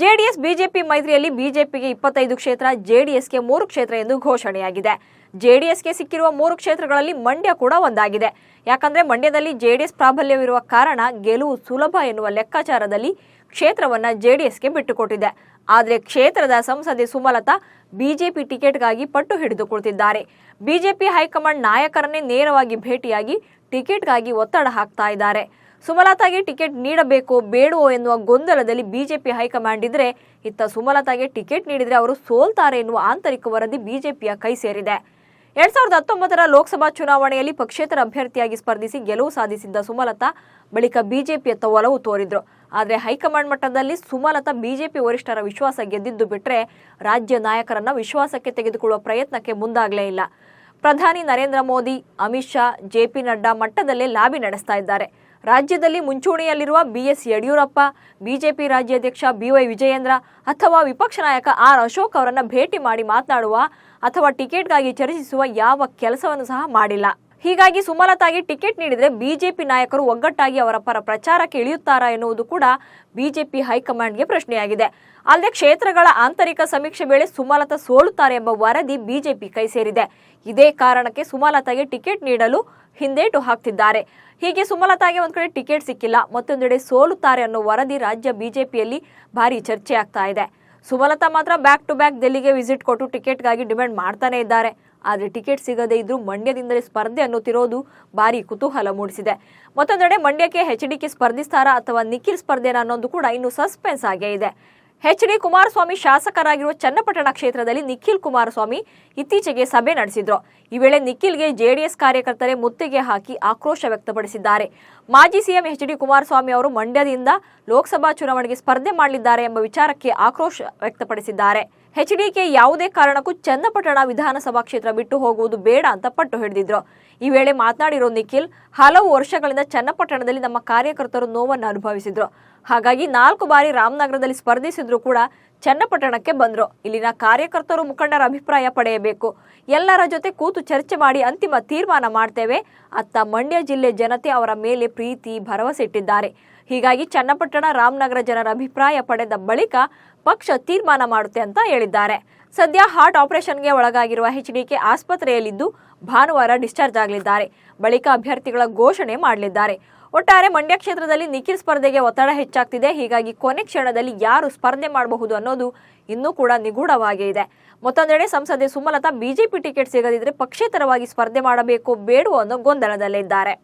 JDS, BJP ಮೈತ್ರಿಯಲ್ಲಿ ಬಿಜೆಪಿಗೆ ಇಪ್ಪತ್ತೈದು ಕ್ಷೇತ್ರ, ಜೆಡಿಎಸ್ಗೆ ಮೂರು ಕ್ಷೇತ್ರ ಎಂದು ಘೋಷಣೆಯಾಗಿದೆ. ಜೆಡಿಎಸ್ಗೆ ಸಿಕ್ಕಿರುವ ಮೂರು ಕ್ಷೇತ್ರಗಳಲ್ಲಿ ಮಂಡ್ಯ ಕೂಡ ಒಂದಾಗಿದೆ. ಯಾಕಂದ್ರೆ ಮಂಡ್ಯದಲ್ಲಿ ಜೆಡಿಎಸ್ ಪ್ರಾಬಲ್ಯವಿರುವ ಕಾರಣ ಗೆಲುವು ಸುಲಭ ಎನ್ನುವ ಲೆಕ್ಕಾಚಾರದಲ್ಲಿ ಕ್ಷೇತ್ರವನ್ನ ಜೆಡಿಎಸ್ಗೆ ಬಿಟ್ಟುಕೊಟ್ಟಿದೆ. ಆದರೆ ಕ್ಷೇತ್ರದ ಸಂಸದೆ ಸುಮಲತಾ ಬಿಜೆಪಿ ಟಿಕೆಟ್ಗಾಗಿ ಪಟ್ಟು ಹಿಡಿದುಕೊಳ್ತಿದ್ದಾರೆ ಬಿಜೆಪಿ ಹೈಕಮಾಂಡ್ ನಾಯಕರನ್ನೇ ನೇರವಾಗಿ ಭೇಟಿಯಾಗಿ ಟಿಕೆಟ್ಗಾಗಿ ಒತ್ತಡ ಹಾಕ್ತಾ ಇದ್ದಾರೆ. ಸುಮಲತಾಗೆ ಟಿಕೆಟ್ ನೀಡಬೇಕೋ, ಬೇಡವೋ ಎನ್ನುವ ಗೊಂದಲದಲ್ಲಿ ಬಿಜೆಪಿ ಹೈಕಮಾಂಡ್ ಇದ್ರೆ, ಇತ್ತ ಸುಮಲತಾಗೆ ಟಿಕೆಟ್ ನೀಡಿದ್ರೆ ಅವರು ಸೋಲ್ತಾರೆ ಎನ್ನುವ ಆಂತರಿಕ ವರದಿ ಬಿಜೆಪಿಯ ಕೈ ಸೇರಿದೆ. ಎರಡ್ ಸಾವಿರದ ಹತ್ತೊಂಬತ್ತರ ಲೋಕಸಭಾ ಚುನಾವಣೆಯಲ್ಲಿ ಪಕ್ಷೇತರ ಅಭ್ಯರ್ಥಿಯಾಗಿ ಸ್ಪರ್ಧಿಸಿ ಗೆಲುವು ಸಾಧಿಸಿದ್ದ ಸುಮಲತಾ ಬಳಿಕ ಬಿಜೆಪಿಯತ್ತ ಒಲವು ತೋರಿದ್ರು. ಆದರೆ ಹೈಕಮಾಂಡ್ ಮಟ್ಟದಲ್ಲಿ ಸುಮಲತಾ ಬಿಜೆಪಿ ವರಿಷ್ಠರ ವಿಶ್ವಾಸ ಗೆದ್ದಿದ್ದು ಬಿಟ್ಟರೆ ರಾಜ್ಯ ನಾಯಕರನ್ನ ವಿಶ್ವಾಸಕ್ಕೆ ತೆಗೆದುಕೊಳ್ಳುವ ಪ್ರಯತ್ನಕ್ಕೆ ಮುಂದಾಗಲೇ ಇಲ್ಲ. ಪ್ರಧಾನಿ ನರೇಂದ್ರ ಮೋದಿ, ಅಮಿತ್ ಶಾ ಜೆಪಿ ನಡ್ಡಾ ಮಟ್ಟದಲ್ಲೇ ಲಾಬಿ ನಡೆಸ್ತಾ ಇದ್ದಾರೆ. ರಾಜ್ಯದಲ್ಲಿ ಮುಂಚೂಣಿಯಲ್ಲಿರುವ ಬಿಎಸ್ ಯಡಿಯೂರಪ್ಪ, ಬಿಜೆಪಿ ರಾಜ್ಯಾಧ್ಯಕ್ಷ ಬಿವೈ ವಿಜಯೇಂದ್ರ ಅಥವಾ ವಿಪಕ್ಷ ನಾಯಕ ಆರ್ ಅಶೋಕ್ ಅವರನ್ನು ಭೇಟಿ ಮಾಡಿ ಮಾತನಾಡುವ ಅಥವಾ ಟಿಕೆಟ್ಗಾಗಿ ಚರ್ಚಿಸುವ ಯಾವ ಕೆಲಸವನ್ನು ಸಹ ಮಾಡಿಲ್ಲ. ಹೀಗಾಗಿ ಸುಮಲತಾಗೆ ಟಿಕೆಟ್ ನೀಡಿದರೆ ಬಿಜೆಪಿ ನಾಯಕರು ಒಗ್ಗಟ್ಟಾಗಿ ಅವರ ಪರ ಪ್ರಚಾರಕ್ಕೆ ಇಳಿಯುತ್ತಾರಾ ಎನ್ನುವುದು ಕೂಡ ಬಿಜೆಪಿ ಹೈಕಮಾಂಡ್ಗೆ ಪ್ರಶ್ನೆಯಾಗಿದೆ. ಅಲ್ಲದೆ ಕ್ಷೇತ್ರಗಳ ಆಂತರಿಕ ಸಮೀಕ್ಷೆ ವೇಳೆ ಸುಮಲತಾ ಸೋಲುತ್ತಾರೆ ಎಂಬ ವರದಿ ಬಿಜೆಪಿ ಕೈ ಸೇರಿದೆ. ಇದೇ ಕಾರಣಕ್ಕೆ ಸುಮಲತಾಗೆ ಟಿಕೆಟ್ ನೀಡಲು ಹಿಂದೇಟು ಹಾಕ್ತಿದ್ದಾರೆ. ಹೀಗೆ ಸುಮಲತಾಗೆ ಒಂದ್ ಕಡೆ ಟಿಕೆಟ್ ಸಿಕ್ಕಿಲ್ಲ, ಮತ್ತೊಂದೆಡೆ ಸೋಲುತ್ತಾರೆ ಅನ್ನೋ ವರದಿ ರಾಜ್ಯ ಬಿಜೆಪಿಯಲ್ಲಿ ಭಾರಿ ಚರ್ಚೆ ಆಗ್ತಾ ಇದೆ. ಸುಮಲತಾ ಮಾತ್ರ ಬ್ಯಾಕ್ ಟು ಬ್ಯಾಕ್ ದೆಲ್ಲಿಗೆ ವಿಸಿಟ್ ಕೊಟ್ಟು ಟಿಕೆಟ್ಗಾಗಿ ಡಿಮ್ಯಾಂಡ್ ಮಾಡ್ತಾನೆ ಇದ್ದಾರೆ. ಆದರೆ ಟಿಕೆಟ್ ಸಿಗದೇ ಇದ್ರೂ ಮಂಡ್ಯದಿಂದಲೇ ಸ್ಪರ್ಧೆ ಅನ್ನುತ್ತಿರೋದು ಭಾರಿ ಕುತೂಹಲ ಮೂಡಿಸಿದೆ. ಮತ್ತೊಂದೆಡೆ ಮಂಡ್ಯಕ್ಕೆ ಎಚ್ ಡಿಕೆ ಸ್ಪರ್ಧಿಸ್ತಾರಾ ಅಥವಾ ನಿಖಿಲ್ ಸ್ಪರ್ಧೆನ ಅನ್ನೋದು ಕೂಡ ಇನ್ನು ಸಸ್ಪೆನ್ಸ್ ಆಗೇ ಇದೆ. ಎಚ್ ಡಿ ಕುಮಾರಸ್ವಾಮಿ ಶಾಸಕರಾಗಿರುವ ಚನ್ನಪಟ್ಟಣ ಕ್ಷೇತ್ರದಲ್ಲಿ ನಿಖಿಲ್ ಕುಮಾರಸ್ವಾಮಿ ಇತ್ತೀಚೆಗೆ ಸಭೆ ನಡೆಸಿದ್ರು. ಈ ವೇಳೆ ನಿಖಿಲ್ಗೆ ಜೆಡಿಎಸ್ ಕಾರ್ಯಕರ್ತರೇ ಮುತ್ತಿಗೆ ಹಾಕಿ ಆಕ್ರೋಶ ವ್ಯಕ್ತಪಡಿಸಿದ್ದಾರೆ. ಮಾಜಿ ಸಿಎಂ ಎಚ್ ಡಿ ಕುಮಾರಸ್ವಾಮಿ ಅವರು ಮಂಡ್ಯದಿಂದ ಲೋಕಸಭಾ ಚುನಾವಣೆಗೆ ಸ್ಪರ್ಧೆ ಮಾಡಲಿದ್ದಾರೆ ಎಂಬ ವಿಚಾರಕ್ಕೆ ಆಕ್ರೋಶ ವ್ಯಕ್ತಪಡಿಸಿದ್ದಾರೆ. ಎಚ್ಡಿಕೆ ಯಾವುದೇ ಕಾರಣಕ್ಕೂ ಚನ್ನಪಟ್ಟಣ ವಿಧಾನಸಭಾ ಕ್ಷೇತ್ರ ಬಿಟ್ಟು ಹೋಗುವುದು ಬೇಡ ಅಂತ ಪಟ್ಟು ಹಿಡಿದಿದ್ರು. ಈ ವೇಳೆ ಮಾತನಾಡಿರೋ ನಿಖಿಲ್, ಹಲವು ವರ್ಷಗಳಿಂದ ಚನ್ನಪಟ್ಟಣದಲ್ಲಿ ನಮ್ಮ ಕಾರ್ಯಕರ್ತರು ನೋವನ್ನು ಅನುಭವಿಸಿದ್ರು. ಹಾಗಾಗಿ ನಾಲ್ಕು ಬಾರಿ ರಾಮನಗರದಲ್ಲಿ ಸ್ಪರ್ಧಿಸಿದ್ರು ಕೂಡ ಚನ್ನಪಟ್ಟಣಕ್ಕೆ ಬಂದ್ರು. ಇಲ್ಲಿನ ಕಾರ್ಯಕರ್ತರು ಮುಖಂಡರ ಅಭಿಪ್ರಾಯ ಪಡೆಯಬೇಕು. ಎಲ್ಲರ ಜೊತೆ ಕೂತು ಚರ್ಚೆ ಮಾಡಿ ಅಂತಿಮ ತೀರ್ಮಾನ ಮಾಡ್ತೇವೆ. ಅತ್ತ ಮಂಡ್ಯ ಜಿಲ್ಲೆ ಜನತೆ ಅವರ ಮೇಲೆ ಪ್ರೀತಿ, ಭರವಸೆ ಇಟ್ಟಿದ್ದಾರೆ. ಹೀಗಾಗಿ ಚನ್ನಪಟ್ಟಣ ರಾಮನಗರ ಜನರ ಅಭಿಪ್ರಾಯ ಪಡೆದ ಬಳಿಕ ಪಕ್ಷ ತೀರ್ಮಾನ ಮಾಡುತ್ತೆ ಅಂತ ಹೇಳಿದ್ದಾರೆ. ಸದ್ಯ ಹಾರ್ಟ್ ಆಪರೇಷನ್ಗೆ ಒಳಗಾಗಿರುವ ಎಚ್ಡಿಕೆ ಆಸ್ಪತ್ರೆಯಲ್ಲಿದ್ದು ಭಾನುವಾರ ಡಿಸ್ಚಾರ್ಜ್ ಆಗಲಿದ್ದಾರೆ. ಬಳಿಕ ಅಭ್ಯರ್ಥಿಗಳ ಘೋಷಣೆ ಮಾಡಲಿದ್ದಾರೆ. ಒಟ್ಟಾರೆ ಮಂಡ್ಯ ಕ್ಷೇತ್ರದಲ್ಲಿ ನಿಖಿಲ್ ಸ್ಪರ್ಧೆಗೆ ಒತ್ತಡ ಹೆಚ್ಚಾಗ್ತಿದೆ. ಹೀಗಾಗಿ ಕೊನೆ ಕ್ಷಣದಲ್ಲಿ ಯಾರು ಸ್ಪರ್ಧೆ ಮಾಡಬಹುದು ಅನ್ನೋದು ಇನ್ನೂ ಕೂಡ ನಿಗೂಢವಾಗೇ ಇದೆ. ಮತ್ತೊಂದೆಡೆ ಸಂಸದೆ ಸುಮಲತಾ ಬಿಜೆಪಿ ಟಿಕೆಟ್ ಸಿಗದಿದ್ರೆ ಪಕ್ಷೇತರವಾಗಿ ಸ್ಪರ್ಧೆ ಮಾಡಬೇಕು ಬೇಡುವ ಅನ್ನೋ ಗೊಂದಲದಲ್ಲಿದ್ದಾರೆ.